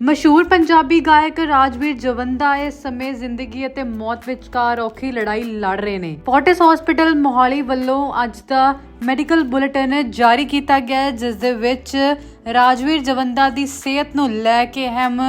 ਮਸ਼ਹੂਰ ਪੰਜਾਬੀ ਗਾਇਕ ਰਾਜਵੀਰ ਜਵੰਦਾ ਇਸ ਸਮੇਂ ਜ਼ਿੰਦਗੀ ਅਤੇ ਮੌਤ ਵਿਚਕਾਰ ਔਖੀ ਲੜਾਈ ਲੜ ਰਹੇ ਨੇ। ਫੋਰਟਿਸ ਹਸਪੀਟਲ ਮੋਹਾਲੀ ਵੱਲੋਂ ਅੱਜ ਦਾ ਮੈਡੀਕਲ ਬੁਲੇਟਿਨ ਜਾਰੀ ਕੀਤਾ ਗਿਆ ਹੈ, ਜਿਸ ਦੇ ਵਿੱਚ ਰਾਜਵੀਰ ਜਵੰਦਾ ਦੀ ਸਿਹਤ ਨੂੰ ਲੈ ਕੇ ਅਹਿਮ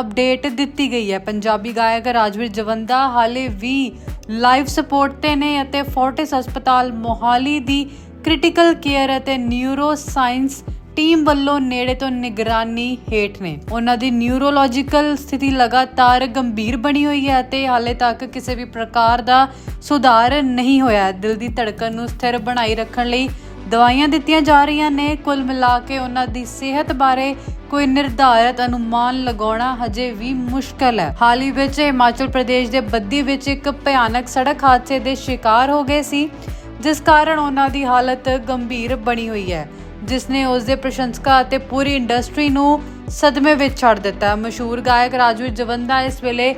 ਅਪਡੇਟ ਦਿੱਤੀ ਗਈ ਹੈ। ਪੰਜਾਬੀ ਗਾਇਕ ਰਾਜਵੀਰ ਜਵੰਦਾ ਹਾਲੇ ਵੀ ਲਾਈਫ ਸਪੋਰਟ ਤੇ ਨੇ ਅਤੇ ਫੋਰਟਿਸ ਹਸਪਤਾਲ ਮੋਹਾਲੀ ਦੀ ਕ੍ਰਿਟੀਕਲ ਕੇਅਰ ਅਤੇ ਨਿਊਰੋ ਸਾਇੰਸ ਟੀਮ ਵੱਲੋਂ ਨੇੜੇ ਤੋਂ ਨਿਗਰਾਨੀ ਹੇਠ ਨੇ। ਉਹਨਾਂ ਦੀ ਨਿਊਰੋਲੋਜੀਕਲ ਸਥਿਤੀ ਲਗਾਤਾਰ ਗੰਭੀਰ ਬਣੀ ਹੋਈ ਹੈ ਅਤੇ ਹਾਲੇ ਤੱਕ ਕਿਸੇ ਵੀ ਪ੍ਰਕਾਰ ਦਾ ਸੁਧਾਰ ਨਹੀਂ ਹੋਇਆ। ਹੈ। ਦਿਲ ਦੀ ਧੜਕਣ ਨੂੰ ਸਥਿਰ ਬਣਾਈ ਰੱਖਣ ਲਈ ਦਵਾਈਆਂ ਦਿੱਤੀਆਂ ਜਾ ਰਹੀਆਂ ਨੇ। ਕੁੱਲ ਮਿਲਾ ਕੇ ਉਹਨਾਂ ਦੀ ਸਿਹਤ ਬਾਰੇ ਕੋਈ ਨਿਰਧਾਰਤ ਅਨੁਮਾਨ ਲਗਾਉਣਾ ਹਜੇ ਵੀ ਮੁਸ਼ਕਲ ਹੈ। ਹਾਲ ਹੀ ਵਿੱਚ ਹਿਮਾਚਲ ਪ੍ਰਦੇਸ਼ ਦੇ ਬੱਦੀ ਵਿੱਚ ਇੱਕ ਭਿਆਨਕ ਸੜਕ ਹਾਦਸੇ ਦੇ ਸ਼ਿਕਾਰ ਹੋ ਗਏ ਸੀ। ਜਿਸ ਕਾਰਨ ਉਹਨਾਂ ਦੀ ਹਾਲਤ ਗੰਭੀਰ ਬਣੀ ਹੋਈ ਹੈ ਜਿਸ ਨੇ ਉਸ ਦੇ ਪ੍ਰਸ਼ੰਸਕਾਂ ਅਤੇ ਪੂਰੀ ਇੰਡਸਟਰੀ ਨੂੰ ਸਦਮੇ ਵਿੱਚ ਛੱਡ ਦਿੱਤਾ। ਮਸ਼ਹੂਰ ਗਾਇਕ ਰਾਜਵੀਰ ਜਵੰਦਾ ਇਸ ਵੇਲੇ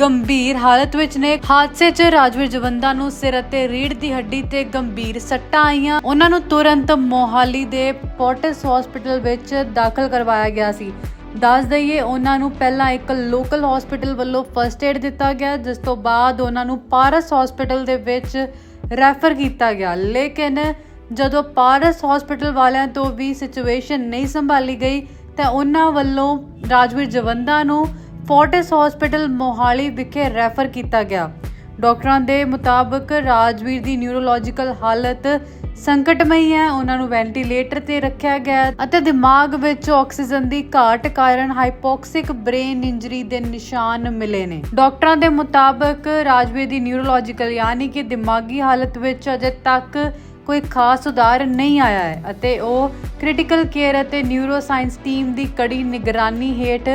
ਗੰਭੀਰ ਹਾਲਤ ਵਿੱਚ ਨੇ। ਹਾਦਸੇ 'ਚ ਰਾਜਵੀਰ ਜਵੰਦਾ ਨੂੰ ਸਿਰ ਅਤੇ ਰੀੜ ਦੀ ਹੱਡੀ ਤੇ ਗੰਭੀਰ ਸੱਟਾਂ ਆਈਆਂ। ਉਹਨਾਂ ਨੂੰ ਤੁਰੰਤ ਮੋਹਾਲੀ ਦੇ ਪੋਰਟਸ ਹਸਪੀਟਲ ਵਿੱਚ ਦਾਖਲ ਕਰਵਾਇਆ ਗਿਆ ਸੀ। ਦੱਸ ਦਈਏ, ਉਹਨਾਂ ਨੂੰ ਪਹਿਲਾਂ ਇੱਕ ਲੋਕਲ ਹਸਪੀਟਲ ਵੱਲੋਂ ਫਰਸਟ ਏਡ ਦਿੱਤਾ ਗਿਆ, ਜਿਸ ਤੋਂ ਬਾਅਦ ਉਹਨਾਂ ਨੂੰ ਪਾਰਸ ਹਸਪੀਟਲ ਦੇ ਵਿੱਚ ਰੈਫਰ ਕੀਤਾ ਗਿਆ। ਲੇਕਿਨ ਜਦੋਂ ਪਾਰਸ ਹਸਪੀਟਲ ਵਾਲਿਆਂ ਤੋਂ ਵੀ ਸਿਚੁਏਸ਼ਨ ਨਹੀਂ ਸੰਭਾਲੀ ਗਈ, ਤਾਂ ਉਹਨਾਂ ਵੱਲੋਂ ਰਾਜਵੀਰ ਜਵੰਦਾ ਨੂੰ ਫੋਰਟਿਸ ਹਸਪੀਟਲ ਮੋਹਾਲੀ ਵਿਖੇ ਰੈਫਰ ਕੀਤਾ ਗਿਆ। ਡਾਕਟਰਾਂ ਦੇ ਮੁਤਾਬਕ ਰਾਜਵੀਰ ਦੀ ਨਿਊਰੋਲੋਜੀਕਲ ਹਾਲਤ ਸੰਕਟਮਈ ਹੈ। ਉਹਨਾਂ ਨੂੰ ਵੈਂਟੀਲੇਟਰ ਤੇ ਰੱਖਿਆ ਗਿਆ ਅਤੇ ਦਿਮਾਗ ਵਿੱਚ ਆਕਸੀਜਨ ਦੀ ਘਾਟ ਕਾਰਨ ਹਾਈਪੋਕਸਿਕ ਬ੍ਰੇਨ ਇੰਜਰੀ ਦੇ ਨਿਸ਼ਾਨ ਮਿਲੇ ਨੇ। ਡਾਕਟਰਾਂ ਦੇ ਮੁਤਾਬਕ ਰਾਜਵੀਰ ਦੀ ਨਿਊਰੋਲੋਜੀਕਲ ਯਾਨੀ ਕਿ ਦਿਮਾਗੀ ਹਾਲਤ ਵਿੱਚ ਅਜੇ ਤੱਕ ਕੋਈ ਖਾਸ ਸੁਧਾਰ ਨਹੀਂ ਆਇਆ ਹੈ ਅਤੇ ਉਹ ਕ੍ਰਿਟੀਕਲ ਕੇਅਰ ਅਤੇ ਨਿਊਰੋਸਾਇੰਸ ਟੀਮ ਦੀ ਕੜੀ ਨਿਗਰਾਨੀ ਹੇਠ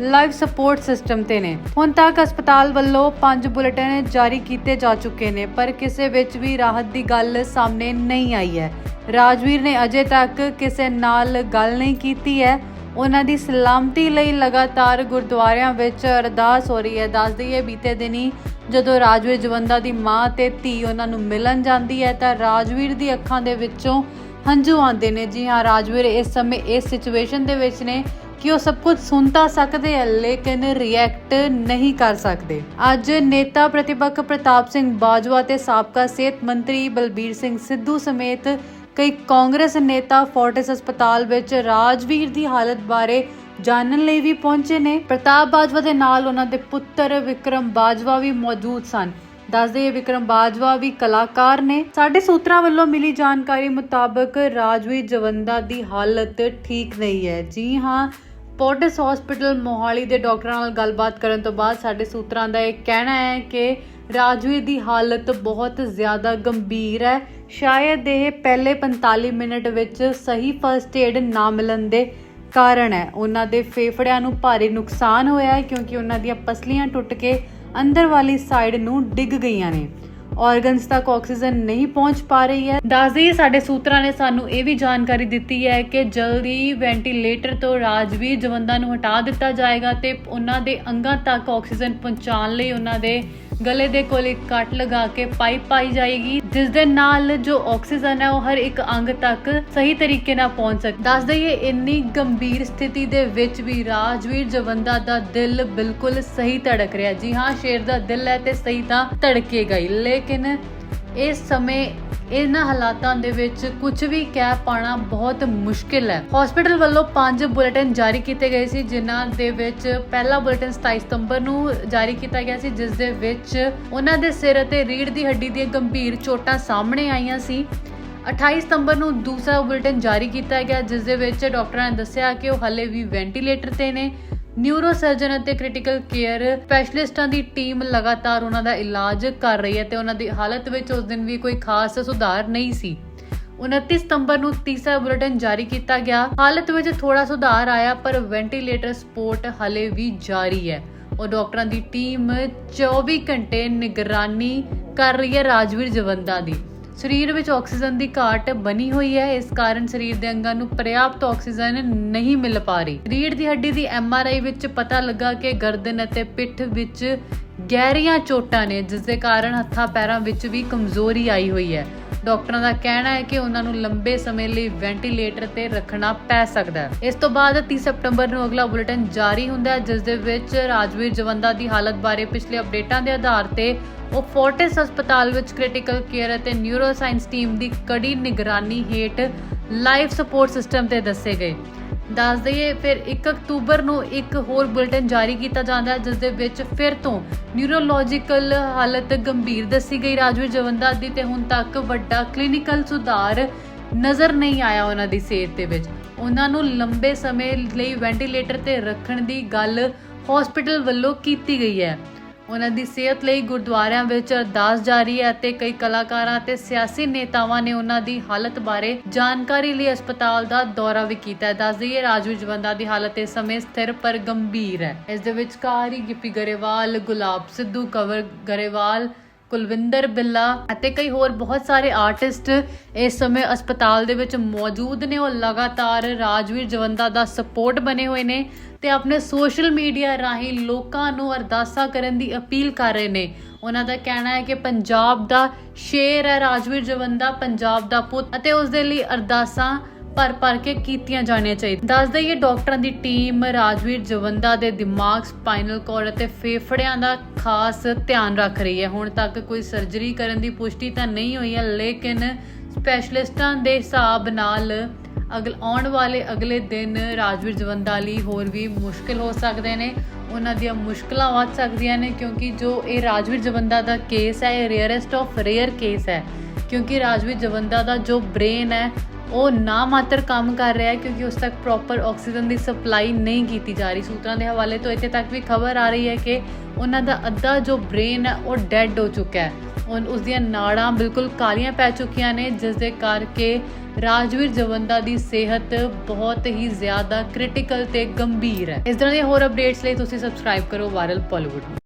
ਲਾਈਫ ਸਪੋਰਟ ਸਿਸਟਮ ਤੇ ਨੇ। ਹੁਣ ਤੱਕ ਹਸਪਤਾਲ ਵੱਲੋਂ ਪੰਜ ਬੁਲੇਟਿਨ ਜਾਰੀ ਕੀਤੇ ਜਾ ਚੁੱਕੇ ਨੇ, ਪਰ ਕਿਸੇ ਵਿੱਚ ਵੀ ਰਾਹਤ ਦੀ ਗੱਲ ਸਾਹਮਣੇ ਨਹੀਂ ਆਈ ਹੈ। ਰਾਜਵੀਰ ਨੇ ਅਜੇ ਤੱਕ ਕਿਸੇ ਨਾਲ ਗੱਲ ਨਹੀਂ ਕੀਤੀ ਹੈ। ਉਹਨਾਂ ਦੀ ਸਲਾਮਤੀ ਲਈ ਲਗਾਤਾਰ ਗੁਰਦੁਆਰਿਆਂ ਵਿੱਚ ਅਰਦਾਸ ਹੋ ਰਹੀ ਹੈ। ਦੱਸ ਦਈਏ, ਬੀਤੇ ਦਿਨੀ ਜਦੋਂ ਰਾਜਵੀਰ ਜਵੰਦਾ ਦੀ ਮਾਂ ਤੇ ਧੀ ਉਹਨਾਂ ਨੂੰ ਮਿਲਣ ਜਾਂਦੀ ਹੈ, ਤਾਂ ਰਾਜਵੀਰ ਦੀ ਅੱਖਾਂ ਦੇ ਵਿੱਚੋਂ ਹੰਝੂ ਆਉਂਦੇ ਨੇ। ਜੀ ਹਾਂ, ਰਾਜਵੀਰ ਇਸ ਸਮੇਂ ਇਸ ਸਿਚੁਏਸ਼ਨ ਦੇ ਵਿੱਚ ਨੇ ਕਿ ਉਹ ਸਭ ਕੁਝ ਸੁਣ ਤਾਂ ਸਕਦੇ ਆ, ਲੇਕਿਨ ਰਿਐਕਟ ਨਹੀਂ ਕਰ ਸਕਦੇ। ਅੱਜ ਨੇਤਾ ਪ੍ਰਤੀਪੱਖ ਪ੍ਰਤਾਪ ਸਿੰਘ ਬਾਜਵਾ ਤੇ ਸਾਬਕਾ ਸਿਹਤ ਮੰਤਰੀ ਬਲਬੀਰ ਸਿੰਘ ਸਿੱਧੂ ਸਮੇਤ ਕਈ ਕਾਂਗਰਸ ਨੇਤਾ ਫੋਰਟਿਸ ਹਸਪਤਾਲ ਵਿੱਚ ਰਾਜਵੀਰ ਦੀ ਹਾਲਤ ਬਾਰੇ ਜਾਣਨ ਲਈ ਵੀ ਪਹੁੰਚੇ ਨੇ। ਪ੍ਰਤਾਪ ਬਾਜਵਾ ਦੇ ਨਾਲ ਉਹਨਾਂ ਦੇ ਪੁੱਤਰ ਵਿਕਰਮ ਬਾਜਵਾ ਵੀ ਮੌਜੂਦ ਸਨ। ਦੱਸਦੇ ਇਹ ਵਿਕਰਮ ਬਾਜਵਾ ਵੀ ਕਲਾਕਾਰ ਨੇ। ਸਾਡੇ ਸੂਤਰਾਂ ਵੱਲੋਂ ਮਿਲੀ ਜਾਣਕਾਰੀ ਮੁਤਾਬਕ ਰਾਜਵੀਰ ਜਵੰਦਾ ਦੀ ਹਾਲਤ ਠੀਕ ਨਹੀਂ ਹੈ। ਜੀ ਹਾਂ ਪੋਰਟਸ ਹਸਪੀਟਲ ਮੋਹਾਲੀ ਦੇ ਡਾਕਟਰਾਂ ਨਾਲ ਗੱਲਬਾਤ ਕਰਨ ਤੋਂ ਬਾਅਦ ਸਾਡੇ ਸੂਤਰਾਂ ਦਾ ਇਹ ਕਹਿਣਾ ਹੈ ਕਿ ਰਾਜਵੀਰ ਦੀ ਹਾਲਤ ਬਹੁਤ ਜ਼ਿਆਦਾ ਗੰਭੀਰ ਹੈ। ਸ਼ਾਇਦ ਇਹ ਪਹਿਲੇ 45 ਮਿੰਟ ਵਿੱਚ ਸਹੀ ਫਰਸਟ ਏਡ ਨਾ ਮਿਲਣ ਦੇ ਕਾਰਨ ਹੈ। ਉਹਨਾਂ ਦੇ ਫੇਫੜਿਆਂ ਨੂੰ ਭਾਰੀ ਨੁਕਸਾਨ ਹੋਇਆ ਹੈ ਕਿਉਂਕਿ ਉਹਨਾਂ ਦੀਆਂ ਪਸਲੀਆਂ ਟੁੱਟ ਕੇ ਅੰਦਰ ਵਾਲੀ ਸਾਈਡ ਨੂੰ ਡਿੱਗ ਗਈਆਂ ਨੇ। ਆਰਗਨਸ ਤੱਕ ਆਕਸੀਜਨ ਨਹੀਂ ਪਹੁੰਚ ਪਾ ਰਹੀ ਹੈ। ਦੱਸਦੇ ਸਾਡੇ ਸੂਤਰਾਂ ਨੇ ਸਾਨੂੰ ਇਹ ਵੀ ਜਾਣਕਾਰੀ ਦਿੱਤੀ ਹੈ ਕਿ ਜਲਦੀ ਵੈਂਟੀਲੇਟਰ ਤੋਂ ਰਾਜਵੀਰ ਜਵੰਦਾ ਨੂੰ ਹਟਾ ਦਿੱਤਾ ਜਾਏਗਾ ਤੇ ਉਹਨਾਂ ਦੇ ਅੰਗਾਂ ਤੱਕ ਆਕਸੀਜਨ ਪਹੁੰਚਾਉਣ ਲਈ ਉਹਨਾਂ ਦੇ ਗਲੇ ਦੇ ਕੋਲ ਇੱਕ ਕੱਟ ਲਗਾ ਕੇ ਪਾਈਪ ਪਾਈ ਜਾਏਗੀ, ਜਿਸ ਦੇ ਨਾਲ ਜੋ ਆਕਸੀਜਨ ਹੈ ਉਹ ਹਰ ਇੱਕ ਅੰਗ ਤੱਕ ਸਹੀ ਤਰੀਕੇ ਨਾਲ ਪਹੁੰਚ ਸਕੇ। ਦੱਸ ਦਈਏ, ਇੰਨੀ ਗੰਭੀਰ ਸਥਿਤੀ ਦੇ ਵਿੱਚ ਵੀ ਰਾਜਵੀਰ ਜਵੰਦਾ ਦਾ ਦਿਲ ਬਿਲਕੁਲ ਸਹੀ ਧੜਕ ਰਿਹਾ ਜੀ ਹਾਂ, ਸ਼ੇਰ ਦਾ ਦਿਲ ਹੈ ਤੇ ਸਹੀ ਤਾਂ ਧੜਕੇਗਾ ਹੀ ਲੇਕਿਨ ਇਸ ਸਮੇਂ ਇਹਨਾਂ ਹਾਲਾਤਾਂ ਦੇ ਵਿੱਚ ਕੁਝ ਵੀ ਕਹਿ ਪਾਣਾ ਬਹੁਤ ਮੁਸ਼ਕਿਲ ਹੈ। ਹਸਪੀਟਲ ਵੱਲੋਂ ਪੰਜ ਬੁਲੇਟਿਨ ਜਾਰੀ ਕੀਤੇ ਗਏ ਸੀ, ਜਿਨ੍ਹਾਂ ਦੇ ਵਿੱਚ ਪਹਿਲਾ ਬੁਲੇਟਿਨ 27 ਸਤੰਬਰ ਨੂੰ ਜਾਰੀ ਕੀਤਾ ਗਿਆ ਸੀ, ਜਿਸ ਦੇ ਵਿੱਚ ਉਹਨਾਂ ਦੇ ਸਿਰ ਅਤੇ ਰੀੜ੍ਹ ਦੀ ਹੱਡੀ ਦੀਆਂ ਗੰਭੀਰ ਚੋਟਾਂ ਸਾਹਮਣੇ ਆਈਆਂ ਸੀ। 28 ਸਤੰਬਰ ਨੂੰ ਦੂਸਰਾ ਬੁਲੇਟਿਨ ਜਾਰੀ ਕੀਤਾ ਗਿਆ, ਜਿਸ ਦੇ ਵਿੱਚ ਡਾਕਟਰਾਂ ਨੇ ਦੱਸਿਆ ਕਿ ਉਹ ਹਲੇ ਵੀ ਵੈਂਟੀਲੇਟਰ ਤੇ ਨੇ। ਨਿਊਰੋ ਸਰਜਨ ਅਤੇ ਕ੍ਰਿਟੀਕਲ ਕੇਅਰ ਸਪੈਸ਼ਲਿਸਟਾਂ ਦੀ ਟੀਮ ਲਗਾਤਾਰ ਉਹਨਾਂ ਦਾ ਇਲਾਜ ਕਰ ਰਹੀ ਹੈ ਤੇ ਉਹਨਾਂ ਦੀ ਹਾਲਤ ਵਿੱਚ ਉਸ ਦਿਨ ਵੀ ਕੋਈ ਖਾਸ ਸੁਧਾਰ ਨਹੀਂ ਸੀ। 29 ਸਤੰਬਰ ਨੂੰ ਤੀਸਰਾ ਬੁਲੇਟਿਨ ਜਾਰੀ ਕੀਤਾ ਗਿਆ। ਹਾਲਤ ਵਿੱਚ ਥੋੜਾ ਸੁਧਾਰ ਆਇਆ, ਪਰ ਵੈਂਟੀਲੇਟਰ ਸਪੋਰਟ ਹਲੇ ਵੀ ਜਾਰੀ ਹੈ। ਉਹ ਡਾਕਟਰਾਂ ਦੀ ਟੀਮ 24 ਘੰਟੇ ਨਿਗਰਾਨੀ ਕਰ ਰਹੀ ਹੈ ਰਾਜਵੀਰ ਜਵੰਦਾ ਦੀ। ਸਰੀਰ ਵਿੱਚ ਆਕਸੀਜਨ ਦੀ ਘਾਟ ਬਣੀ ਹੋਈ ਹੈ, ਇਸ ਕਾਰਨ ਸਰੀਰ ਦੇ ਅੰਗਾਂ ਨੂੰ ਪਰਯਾਪਤ ਆਕਸੀਜਨ ਨਹੀਂ ਮਿਲ ਪਾ ਰਹੀ। ਰੀੜ ਦੀ ਹੱਡੀ ਦੀ ਐਮਆਰਆਈ ਵਿੱਚ ਪਤਾ ਲੱਗਾ ਕਿ ਗਰਦਨ ਅਤੇ ਪਿੱਠ ਵਿੱਚ ਗਹਿਰੀਆਂ ਚੋਟਾਂ ਨੇ, ਜਿਸ ਦੇ ਕਾਰਨ ਹੱਥਾਂ ਪੈਰਾਂ ਵਿੱਚ ਵੀ ਕਮਜ਼ੋਰੀ ਆਈ ਹੋਈ ਹੈ। ਡਾਕਟਰਾਂ ਦਾ ਕਹਿਣਾ ਹੈ ਕਿ ਉਹਨਾਂ ਨੂੰ ਲੰਬੇ ਸਮੇਂ ਲਈ ਵੈਂਟੀਲੇਟਰ ਤੇ ਰੱਖਣਾ ਪੈ ਸਕਦਾ ਹੈ। ਇਸ ਤੋਂ ਬਾਅਦ 30 ਸਤੰਬਰ ਨੂੰ ਅਗਲਾ ਬੁਲੇਟਿਨ ਜਾਰੀ ਹੁੰਦਾ ਹੈ, ਜਿਸ ਦੇ ਵਿੱਚ ਰਾਜਵੀਰ ਜਵੰਦਾ ਦੀ ਹਾਲਤ ਬਾਰੇ ਪਿਛਲੇ ਅਪਡੇਟਾਂ ਦੇ ਆਧਾਰ ਤੇ ਉਹ ਫੋਰਟਿਸ ਹਸਪਤਾਲ ਵਿੱਚ ਕ੍ਰਿਟੀਕਲ ਕੇਅਰ ਅਤੇ ਨਿਊਰੋ ਸਾਇੰਸ ਟੀਮ ਦੀ ਕੜੀ ਨਿਗਰਾਨੀ ਹੇਠ ਲਾਈਫ ਸਪੋਰਟ ਸਿਸਟਮ ਤੇ ਦੱਸੇ ਗਏ। ਦੱਸ ਦਈਏ, ਫਿਰ 1 ਅਕਤੂਬਰ ਨੂੰ ਇੱਕ ਹੋਰ ਬੁਲੇਟਿਨ ਜਾਰੀ ਕੀਤਾ ਜਾਂਦਾ ਹੈ ਜਿਸ ਦੇ ਵਿੱਚ ਫਿਰ ਤੋਂ ਨਿਊਰੋਲੋਜੀਕਲ ਹਾਲਤ ਗੰਭੀਰ ਦੱਸੀ ਗਈ। ਰਾਜਵੀਰ ਜਵੰਦਾ ਦੀ ਤੇ ਹੁਣ ਤੱਕ ਵੱਡਾ ਕਲੀਨਿਕਲ ਸੁਧਾਰ ਨਜ਼ਰ ਨਹੀਂ ਆਇਆ ਉਹਨਾਂ ਦੀ ਸਿਹਤ ਦੇ ਵਿੱਚ। ਉਹਨਾਂ ਨੂੰ ਲੰਬੇ ਸਮੇਂ ਲਈ ਵੈਂਟੀਲੇਟਰ ਤੇ ਰੱਖਣ ਦੀ ਗੱਲ ਹਸਪੀਟਲ ਵੱਲੋਂ ਕੀਤੀ ਗਈ ਹੈ। ਉਹਨਾਂ ਦੀ ਸਿਹਤ ਲਈ ਗੁਰਦੁਆਰਿਆਂ ਵਿੱਚ ਅਰਦਾਸ ਜਾਰੀ ਹੈ ਅਤੇ ਕਈ ਕਲਾਕਾਰਾਂ ਅਤੇ ਸਿਆਸੀ ਨੇਤਾਵਾਂ ਨੇ ਉਹਨਾਂ ਦੀ ਹਾਲਤ ਬਾਰੇ ਜਾਣਕਾਰੀ ਲਈ ਹਸਪਤਾਲ ਦਾ ਦੌਰਾ ਵੀ ਕੀਤਾ ਹੈ। ਦੱਸ ਦਈਏ ਰਾਜਵੀਰ ਜਵੰਦਾ ਦੀ ਹਾਲਤ ਇਸ ਸਮੇਂ ਸਥਿਰ ਪਰ ਗੰਭੀਰ ਹੈ। ਇਸ ਦੇ ਵਿਚਕਾਰ ਹੀ ਗਿੱਪੀ ਗਰੇਵਾਲ, ਗੁਲਾਬ ਸਿੱਧੂ, ਕਵਰ ਗਰੇਵਾਲ, ਕੁਲਵਿੰਦਰ ਬਿੱਲਾ ਅਤੇ ਕਈ ਹੋਰ ਬਹੁਤ ਸਾਰੇ ਆਰਟਿਸਟ ਇਸ ਸਮੇਂ ਹਸਪਤਾਲ ਦੇ ਵਿੱਚ ਮੌਜੂਦ ਨੇ। ਉਹ ਲਗਾਤਾਰ ਰਾਜਵੀਰ ਜਵੰਦਾ ਦਾ ਸਪੋਰਟ ਬਣੇ ਹੋਏ ਨੇ। ਤੇ ਆਪਣੇ ਸੋਸ਼ਲ ਮੀਡੀਆ ਰਾਹੀਂ ਲੋਕਾਂ ਨੂੰ ਅਰਦਾਸਾਂ ਕਰਨ ਦੀ ਅਪੀਲ ਕਰ ਰਹੇ ਨੇ। ਉਹਨਾਂ ਦਾ ਕਹਿਣਾ ਹੈ ਕਿ ਪੰਜਾਬ ਦਾ ਸ਼ੇਰ ਹੈ, ਰਾਜਵੀਰ ਜਵੰਦਾ ਪੰਜਾਬ ਦਾ ਪੁੱਤ ਅਤੇ ਉਸ ਦੇ ਲਈ ਅਰਦਾਸਾਂ ਭਰ ਭਰ ਕੇ ਕੀਤੀਆਂ ਜਾਣੀਆਂ ਚਾਹੀਦੀਆਂ। ਦੱਸ ਦਈਏ, ਡਾਕਟਰਾਂ ਦੀ ਟੀਮ ਰਾਜਵੀਰ ਜਵੰਦਾ ਦੇ ਦਿਮਾਗ ਸਪਾਈਨਲ ਕਾਰਡ ਅਤੇ ਫੇਫੜਿਆਂ ਦਾ ਖਾਸ ਧਿਆਨ ਰੱਖ ਰਹੀ ਹੈ। ਹੁਣ ਤੱਕ ਕੋਈ ਸਰਜਰੀ ਕਰਨ ਦੀ ਪੁਸ਼ਟੀ ਤਾਂ ਨਹੀਂ ਹੋਈ ਹੈ, ਲੇਕਿਨ ਸਪੈਸ਼ਲਿਸਟਾਂ ਦੇ ਹਿਸਾਬ ਨਾਲ ਅਗਲ, ਆਉਣ ਵਾਲੇ ਅਗਲੇ ਦਿਨ ਰਾਜਵੀਰ ਜਵੰਦਾ ਲਈ ਹੋਰ ਵੀ ਮੁਸ਼ਕਿਲ ਹੋ ਸਕਦੇ ਨੇ, ਉਹਨਾਂ ਦੀਆਂ ਮੁਸ਼ਕਲਾਂ ਵੱਧ ਸਕਦੀਆਂ ਨੇ, ਕਿਉਂਕਿ ਜੋ ਇਹ ਰਾਜਵੀਰ ਜਵੰਦਾ ਦਾ ਕੇਸ ਹੈ, ਇਹ ਰੇਅਰੈਸਟ ਆਫ ਰੇਅਰ ਕੇਸ ਹੈ, ਕਿਉਂਕਿ ਰਾਜਵੀਰ ਜਵੰਦਾ ਦਾ ਜੋ ਬ੍ਰੇਨ ਹੈ, ਉਹ ਨਾ ਮਾਤਰ ਕੰਮ ਕਰ ਰਿਹਾ ਹੈ, ਕਿਉਂਕਿ ਉਸ ਤੱਕ ਪ੍ਰੋਪਰ ਆਕਸੀਜਨ ਦੀ ਸਪਲਾਈ ਨਹੀਂ ਕੀਤੀ ਜਾ ਰਹੀ। ਸੂਤਰਾਂ ਦੇ ਹਵਾਲੇ ਤੋਂ ਇੱਥੇ ਤੱਕ ਵੀ ਖਬਰ ਆ ਰਹੀ ਹੈ ਕਿ ਉਹਨਾਂ ਦਾ ਅੱਧਾ ਜੋ ਬ੍ਰੇਨ ਹੈ, ਉਹ ਡੈੱਡ ਹੋ ਚੁੱਕਾ ਹੈ। ਔਰ ਉਸ ਦੀਆਂ ਨਾੜਾਂ ਬਿਲਕੁਲ ਕਾਲੀਆਂ ਪੈ ਚੁੱਕੀਆਂ ਨੇ, ਜਿਸ ਦੇ ਕਰਕੇ ਰਾਜਵੀਰ ਜਵੰਦਾ ਦੀ ਸਿਹਤ ਬਹੁਤ ਹੀ ਜ਼ਿਆਦਾ ਕ੍ਰਿਟੀਕਲ ਤੇ ਗੰਭੀਰ ਹੈ। ਇਸ ਤਰ੍ਹਾਂ ਦੀਆਂ ਹੋਰ ਅਪਡੇਟਸ ਲਈ ਤੁਸੀਂ ਸਬਸਕ੍ਰਾਈਬ ਕਰੋ ਵਾਇਰਲ ਪੋਲੀਵੁੱਡ